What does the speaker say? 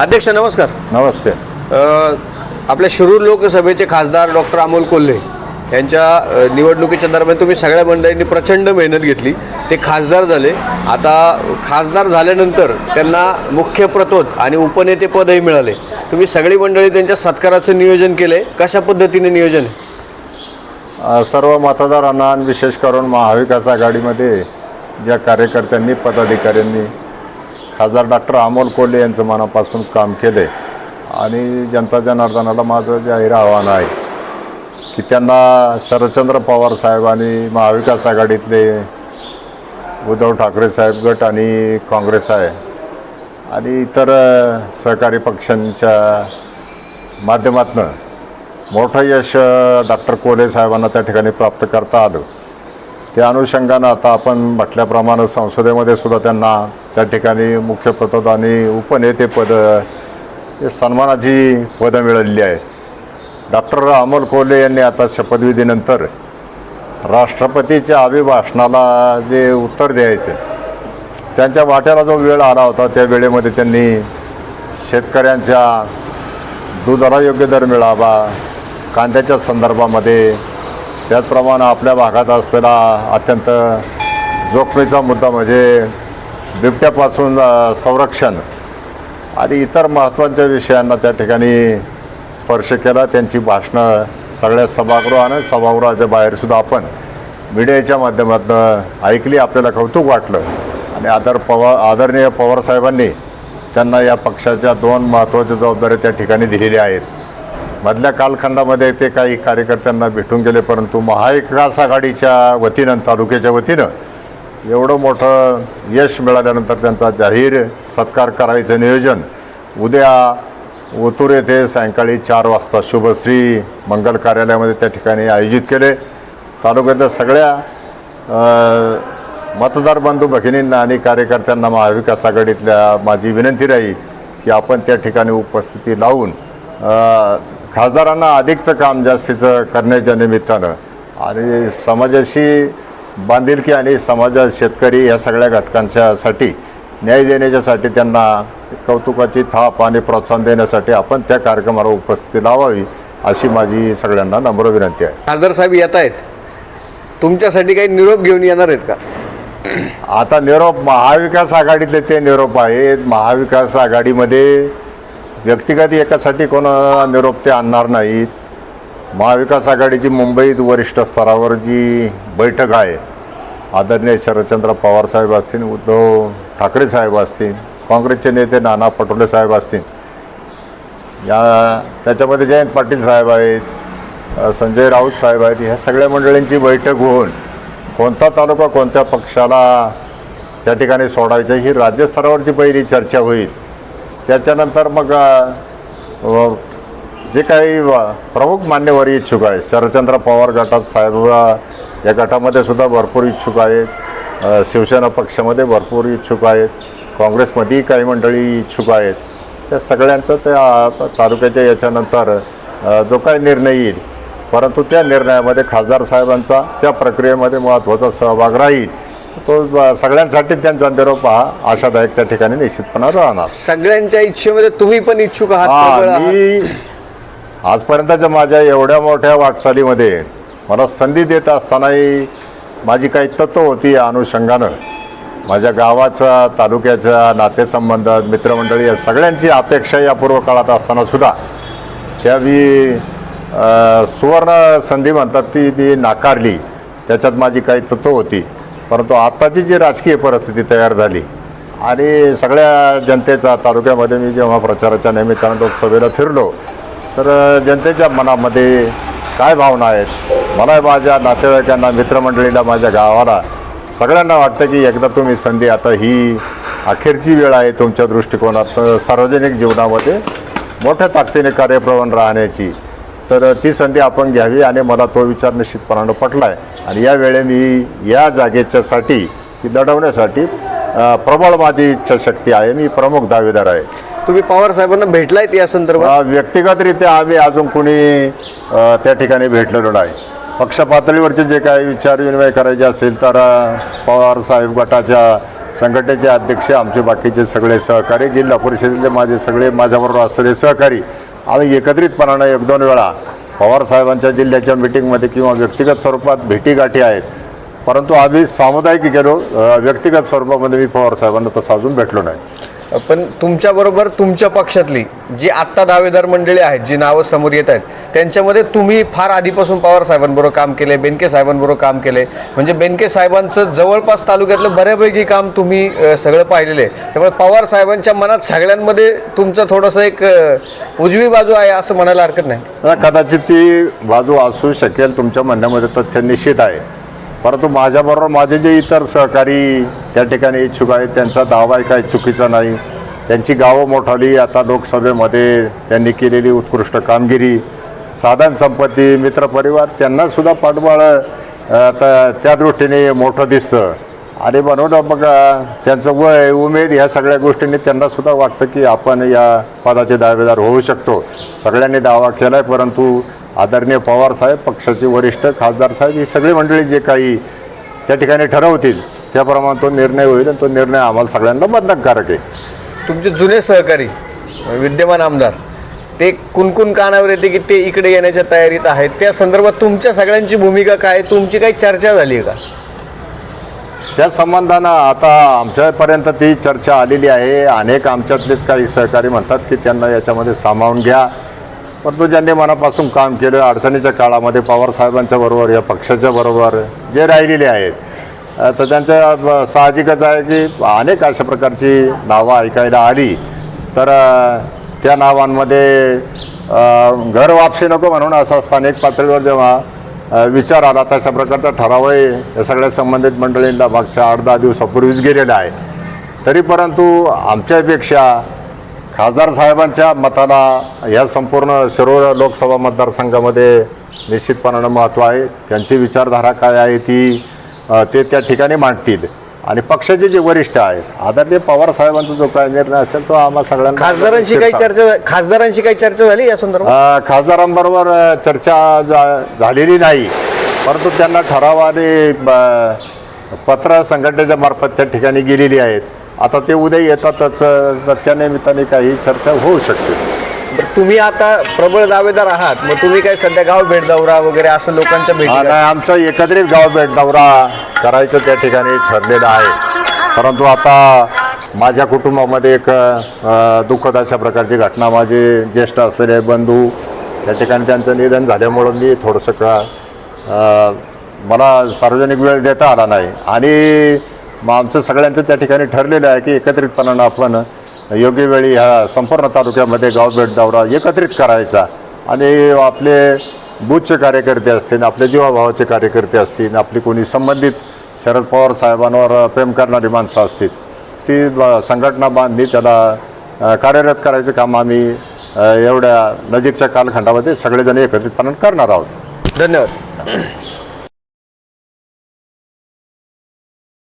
अध्यक्ष नमस्कार. नमस्ते. अ, आपल्या शिरूर लोकसभेचे खासदार डॉक्टर अमोल कोल्हे यांच्या अ, निवडणुकीच्या दरम्यान तुम्ही सगळ्या मंडळींनी प्रचंड मेहनत घेतली. ते खासदार झाले. आता खासदार झाल्यानंतर त्यांना मुख्य प्रतोद आणि उपनेते पदही मिळाले. तुम्ही सगळी मंडळी त्यांच्या सत्काराचं नियोजन केले कशा पद्धतीने नियोजन आहे? अ, सर्व मतदारांना आणि विशेष करून महाविकास आघाडीमध्ये ज्या कार्यकर्त्यांनी पदाधिकाऱ्यांनी खासदार डॉक्टर अमोल कोल्हे यांचं मनापासून काम केले आणि जनता जनार्दनाला माझं जाहीर आव्हान आहे की त्यांना शरदचंद्र पवार साहेब आणि महाविकास आघाडीतले उद्धव ठाकरे साहेब गट आणि काँग्रेस आहे आणि इतर सहकारी पक्षांच्या माध्यमातून मोठं यश डॉक्टर कोले साहेबांना त्या ठिकाणी प्राप्त करता आलं. त्या अनुषंगानं आता आपण म्हटल्याप्रमाणे संसदेमध्ये सुद्धा त्यांना त्या ठिकाणी मुख्य पद आणि उपनेतेपद सन्मानाची पदं मिळालेली आहे डॉक्टर अमोल कोल्हे यांनी आता शपथविधीनंतर राष्ट्रपतीच्या अभिभाषणाला जे उत्तर द्यायचे त्यांच्या वाट्याला जो वेळ आला होता त्या वेळेमध्ये त्यांनी शेतकऱ्यांच्या दुधाला योग्य दर मिळावा कांद्याच्या संदर्भामध्ये त्याचप्रमाणे आपल्या भागात असलेला अत्यंत जोखमीचा मुद्दा म्हणजे बिबट्यापासून संरक्षण आणि इतर महत्त्वाच्या विषयांना त्या ठिकाणी स्पर्श केला. त्यांची भाषणं सगळ्या सभागृहानं सभागृहाच्या बाहेरसुद्धा आपण मीडियाच्या माध्यमातून ऐकली. आपल्याला कौतुक वाटलं. आणि आदर पवार आदरणीय पवारसाहेबांनी त्यांना या पक्षाच्या दोन महत्त्वाच्या जबाबदाऱ्या त्या ठिकाणी दिलेल्या आहेत. मधल्या कालखंडामध्ये ते काही कार्यकर्त्यांना भेटून गेले परंतु महाविकास आघाडीच्या वतीनं तालुक्याच्या वतीनं एवढं मोठं यश मिळाल्यानंतर त्यांचा जाहीर सत्कार करायचं नियोजन उद्या ओतूर येथे सायंकाळी चार वाजता शुभश्री मंगल कार्यालयामध्ये त्या ठिकाणी आयोजित केले. तालुक्यातल्या सगळ्या मतदार बंधू भगिनींना आणि कार्यकर्त्यांना महाविकास आघाडीतल्या माझी विनंती राहील की आपण त्या ठिकाणी उपस्थिती लावून खासदारांना अधिकचं काम जास्तीचं करण्याच्या निमित्तानं आणि समाजाशी बांधिलकी आणि समाजात शेतकरी या सगळ्या घटकांच्यासाठी न्याय देण्याच्यासाठी त्यांना कौतुकाची थाप आणि प्रोत्साहन देण्यासाठी आपण त्या कार्यक्रमाला उपस्थिती लावावी अशी माझी सगळ्यांना नम्र विनंती आहे. खासदार साहेब येत आहेत. तुमच्यासाठी काही निरोप घेऊन येणार आहेत का? आता निरोप महाविकास आघाडीतले ते निरोप आहेत. महाविकास आघाडीमध्ये व्यक्तिगत एकासाठी कोण निरोप ते आणणार नाहीत महाविकास आघाडीची मुंबईत वरिष्ठ स्तरावर जी बैठक आहे आदरणीय शरदचंद्र पवार साहेब असतील उद्धव ठाकरे साहेब असतील काँग्रेसचे नेते नाना पटोले साहेब असतील या त्याच्यामध्ये जयंत पाटील साहेब आहेत संजय राऊत साहेब आहेत ह्या सगळ्या मंडळींची बैठक होऊन कोणता तालुका कोणत्या पक्षाला त्या ठिकाणी सोडायचं ही राज्यस्तरावरची पहिली चर्चा होईल. त्याच्यानंतर मग जे काही प्रमुख मान्यवर इच्छुक आहेत शरदचंद्र पवार गटात साहेब या गटामध्ये सुद्धा भरपूर इच्छुक आहेत शिवसेना पक्षामध्ये भरपूर इच्छुक आहेत काँग्रेसमध्येही काही मंडळी इच्छुक आहेत. त्या सगळ्यांचं त्या तालुक्याच्या याच्यानंतर जो काही निर्णय येईल परंतु त्या निर्णयामध्ये खासदार साहेबांचा त्या प्रक्रियेमध्ये महत्त्वाचा सहभाग राहील. तो सगळ्यांसाठी त्यांचा निरोप हा आशादायक त्या ठिकाणी निश्चितपणा राहणार. सगळ्यांच्या इच्छेमध्ये तुम्ही पण इच्छुक आहात. मी आजपर्यंतच्या माझ्या एवढ्या मोठ्या वाटचालीमध्ये मला संधी देत असतानाही माझी काही तत्व होती या अनुषंगानं. माझ्या गावाच्या तालुक्याच्या नातेसंबंध मित्रमंडळी या सगळ्यांची अपेक्षा या पूर्व काळात असताना सुद्धा त्यावेळी अ, सुवर्ण संधी म्हणतात ती मी नाकारली. त्याच्यात माझी काही तत्व होती. परंतु आत्ताची जी राजकीय परिस्थिती तयार झाली आणि सगळ्या जनतेचा तालुक्यामध्ये मी जेव्हा प्रचाराच्या निमित्तानं लोकसभेला फिरलो तर जनतेच्या मनामध्ये काय भावना आहेत? मला माझ्या नातेवाईकांना मित्रमंडळीला माझ्या गावाला सगळ्यांना वाटतं की एकदा तुम्ही संधी आता ही अखेरची वेळ आहे तुमच्या दृष्टिकोनात सार्वजनिक जीवनामध्ये मोठ्या ताकदीने कार्यप्रवण राहण्याची. तर ती संधी आपण घ्यावी आणि मला तो विचार निश्चितपणानं पटला आहे आणि या वेळे मी या जागेच्यासाठी लढवण्यासाठी प्रबळ माझी इच्छाशक्ती आहे. मी प्रमुख दावेदार आहे. तुम्ही पवार साहेबांना भेटलायत या संदर्भात? व्यक्तिगतरित्या आम्ही अजून कुणी त्या ठिकाणी भेटलेलो नाही. पक्ष पातळीवरचे जे काही विचार विनिमय करायचे असेल तर पवार साहेब गटाच्या संघटनेचे अध्यक्ष आमचे बाकीचे सगळे सहकारी जिल्हा परिषदेचे माझे सगळे माझ्याबरोबर असलेले सहकारी आम्ही एकत्रितपणानं एक दोन वेळा पवार साहेबांच्या जिल्ह्याच्या मिटिंगमध्ये किंवा व्यक्तिगत स्वरूपात भेटीगाठी आहेत. परंतु आम्ही सामुदायिक गेलो व्यक्तिगत स्वरूपामध्ये मी पवार साहेबांना तसं अजून भेटलो नाही. पण तुमच्याबरोबर तुमच्या पक्षातली जी आत्ता दावेदार मंडळी आहेत जी नावं समोर येत आहेत त्यांच्यामध्ये तुम्ही फार आधीपासून पवार साहेबांबरोबर काम केले बेनके साहेबांबरोबर काम केले. म्हणजे बेनके साहेबांचं जवळपास तालुक्यातलं बऱ्यापैकी काम तुम्ही सगळं पाहिलेलं आहे. त्यामुळे पवार साहेबांच्या मनात सगळ्यांमध्ये तुमचं थोडंसं एक उजवी बाजू आहे असं म्हणायला हरकत नाही. कदाचित ती बाजू असू शकेल तुमच्या म्हणण्यामध्ये तथ्य निश्चित आहे. परंतु माझ्याबरोबर माझे जे इतर सहकारी त्या ठिकाणी इच्छुक आहेत त्यांचा दावाही काही चुकीचा नाही. त्यांची गावं मोठाली आता लोकसभेमध्ये त्यांनी केलेली उत्कृष्ट कामगिरी साधन संपत्ती मित्रपरिवार त्यांनासुद्धा पाठबळ त्या दृष्टीने मोठं दिसतं. आणि म्हणून बघा त्यांचं वय उमेद ह्या सगळ्या गोष्टींनी त्यांनासुद्धा वाटतं की आपण या पदाचे दावेदार होऊ शकतो. सगळ्यांनी दावा केला आहे परंतु आदरणीय पवार साहेब पक्षाचे वरिष्ठ खासदार साहेब ही सगळी मंडळी जे काही त्या ठिकाणी ठरवतील त्याप्रमाणे तो निर्णय होईल आणि तो निर्णय आम्हाला सगळ्यांना बंधनकारक आहे. तुमचे जुने सहकारी विद्यमान आमदार ते कुणकुण कानावर येते की ते इकडे येण्याच्या तयारीत आहेत? त्या संदर्भात तुमच्या सगळ्यांची भूमिका काय? तुमची काही चर्चा झाली आहे का? त्या संबंधानं आता आमच्यापर्यंत ती चर्चा आलेली आहे. अनेक आमच्यातलेच काही सहकारी म्हणतात की त्यांना याच्यामध्ये सामावून घ्या. परंतु ज्यांनी मनापासून काम केलं अडचणीच्या काळामध्ये पवार साहेबांच्या बरोबर या पक्षाच्या बरोबर जे राहिलेले आहेत तर त्यांच्या साहजिकच आहे की अनेक अशा प्रकारची नावं ऐकायला आली. तर त्या नावांमध्ये घर वापसी नको म्हणून असं स्थानिक पातळीवर जेव्हा विचार आला तशा प्रकारचा ठरावही या सगळ्या संबंधित मंडळींना मागच्या आठ दहा दिवसापूर्वीच गेलेला आहे. तरी परंतु आमच्यापेक्षा खासदार साहेबांच्या मताला या संपूर्ण शिरोळ लोकसभा मतदारसंघामध्ये निश्चितपणानं महत्त्व आहे. त्यांची विचारधारा काय आहे ती ते त्या ठिकाणी मांडतील. आणि पक्षाचे जे वरिष्ठ आहेत आदरणीय पवार साहेबांचा जो काय निर्णय असेल तो आम्हा सगळ्यांना खासदारांशी काही चर्चा खासदारांशी काही चर्चा झाली या संदर्भात? खासदारांबरोबर चर्चा झालेली नाही. परंतु त्यांना ठरावाने पत्र संघटनेच्या मार्फत त्या ठिकाणी गेलेली आहेत. आता ते उद्या येतातच त्या निमित्ताने काही चर्चा होऊ शकते. तुम्ही आता प्रबळ दावेदार आहात मग तुम्ही काय सध्या गाव भेट दौरा वगैरे असं लोकांच्या भेटी आणि आमचा एकत्रित गाव भेट दौरा करायचं त्या ठिकाणी ठरलेलं आहे. परंतु आता माझ्या कुटुंबामध्ये एक अ, दुःखद अशा प्रकारची घटना माझे ज्येष्ठ असलेले बंधू त्या ठिकाणी त्यांचं निधन झाल्यामुळं मी थोडंसं का अ, मला सार्वजनिक वेळ देता आला नाही. आणि मग आमचं सगळ्यांचं त्या ठिकाणी ठरलेलं आहे की एकत्रितपणानं आपण योग्य वेळी ह्या संपूर्ण तालुक्यामध्ये गाव भेट दौरा एकत्रित करायचा. आणि आपले बूथचे कार्यकर्ते असतील आपले जीवाभावाचे कार्यकर्ते असतील आपली कोणी संबंधित शरद पवार साहेबांवर प्रेम करणारी माणसं असतील ती ब- संघटना बांधली त्याला कार्यरत करायचं काम आम्ही एवढ्या नजीकच्या कालखंडामध्ये सगळेजण एकत्रितपणे करणार आहोत. धन्यवाद.